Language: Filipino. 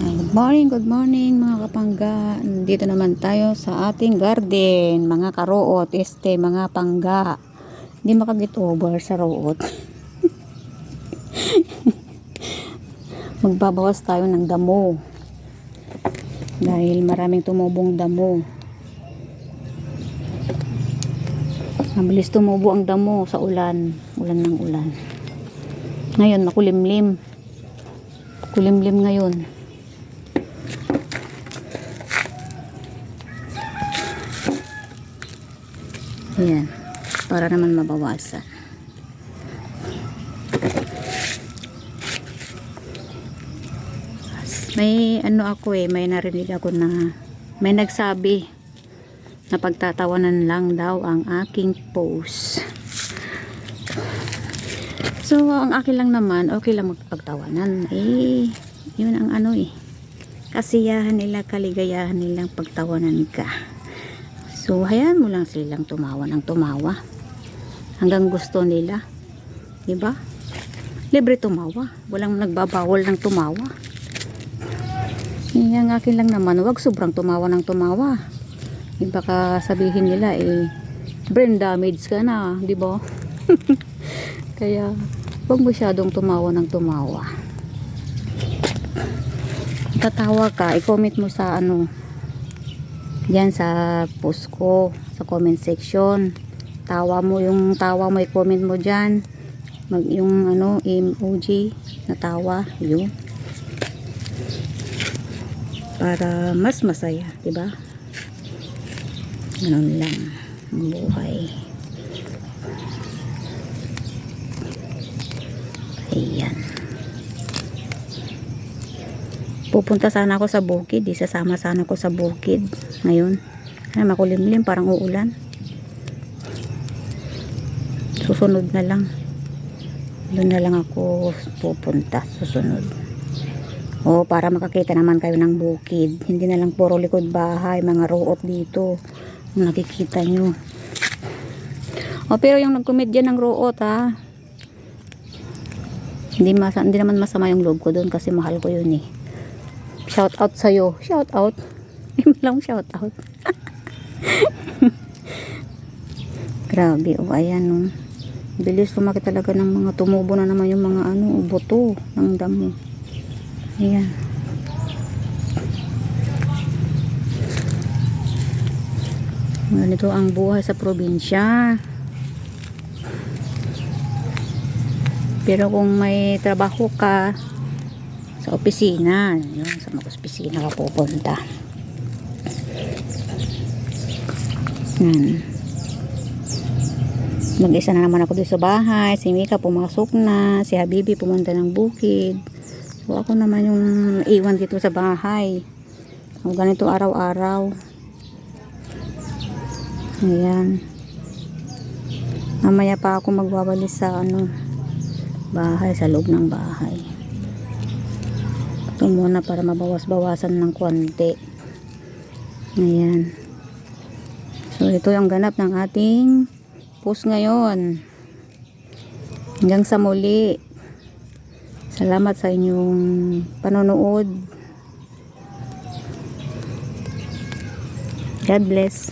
Ah, Good morning, good morning mga kapangga. Dito naman tayo sa ating garden. Mga karoot, este, mga pangga. Hindi makagit over sa root. Magbabawas tayo ng damo. Dahil maraming tumubong damo. Mabilis tumubo ang damo sa ulan. Ulan ng ulan. Ngayon, makulimlim. Kulimlim ngayon. Ayan. Para naman mabawasan. May ano ako eh, may narinig ako na may nagsabi na pagtatawanan lang daw ang aking post. So, ang akin lang naman, okay lang magpagtawanan. Eh, yun ang ano eh. Kasiyahan nila, kaligayahan nilang pagtawanan ka. So, hayaan mo lang silang tumawa ng tumawa. Hanggang gusto nila. Diba? Libre tumawa. Walang nagbabawal ng tumawa. Eh, ang akin lang naman, wag sobrang tumawa ng tumawa. Di baka sabihin nila eh, brain damage ka na, di ba? Kaya, wag masyadong tumawa ng tumawa. Tatawa ka, i-comment mo sa ano, yan sa post ko, sa comment section. Tawa mo yung tawa mo, i-comment mo dyan. Mag, yung ano, emoji na tawa, yun. Para mas masaya, di ba? Ganun lang ang buhay. Ayan. Pupunta sana ako sa bukid. Isasama sana ako sa bukid. Ngayon. Ay, makulimlim. Parang uulan. Susunod na lang. Doon na lang ako pupunta. Susunod. O, para makakita naman kayo ng bukid. Hindi na lang puro likod bahay. Mga root dito. Nakikita nyo. O, pero yung nag-commit dyan ng root, ha. Hindi, masa, hindi naman masama yung loob ko doon kasi mahal ko yun eh. Shout out sa'yo. Shout out. Lang shout out. Grabe. O, ayan o. Bilis lumaki talaga ng mga tumubo na naman yung mga ano, buto ng damo. Ayan. Ganito ang buhay sa probinsya. Pero kung may trabaho ka sa opisina, yun, sa mga opisina ka pupunta. Yan. Mag-isa na naman ako dito sa bahay. Si Mika pumasok na. Si Habibi pumunta ng bukid. So ako naman yung iwan dito sa bahay. O ganito araw-araw. Ayan. Mamaya pa ako magwawalis sa ano bahay, sa loob ng bahay. Ito muna para mabawas-bawasan ng konti. Ayan. So, ito yung ganap ng ating post ngayon. Hanggang sa muli. Salamat sa inyong panonood. God bless.